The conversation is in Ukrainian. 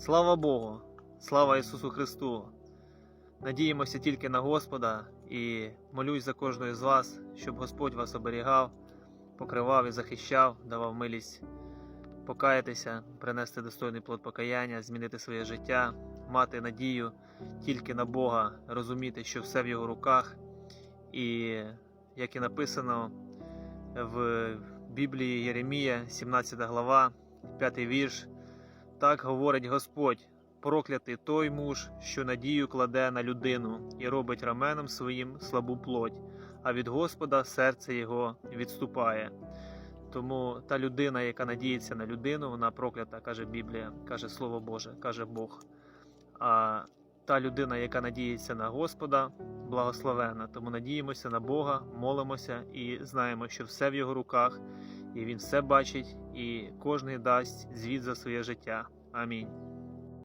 Слава Богу! Слава Ісусу Христу! Надіємося тільки на Господа і молюсь за кожного з вас, щоб Господь вас оберігав, покривав і захищав, давав милість покаятися, принести достойний плод покаяння, змінити своє життя, мати надію тільки на Бога, розуміти, що все в Його руках. І як і написано в Біблії Єремія, 17 глава, 5 вірш. Так говорить Господь: проклятий той муж, що надію кладе на людину і робить раменом своїм слабу плоть, а від Господа серце його відступає. Тому та людина, яка надіється на людину, вона проклята, каже Біблія, каже Слово Боже, каже Бог. А та людина, яка надіється на Господа, благословена. Тому надіємося на Бога, молимося і знаємо, що все в його руках, і Він все бачить, і кожний дасть звіт за своє життя. Амінь.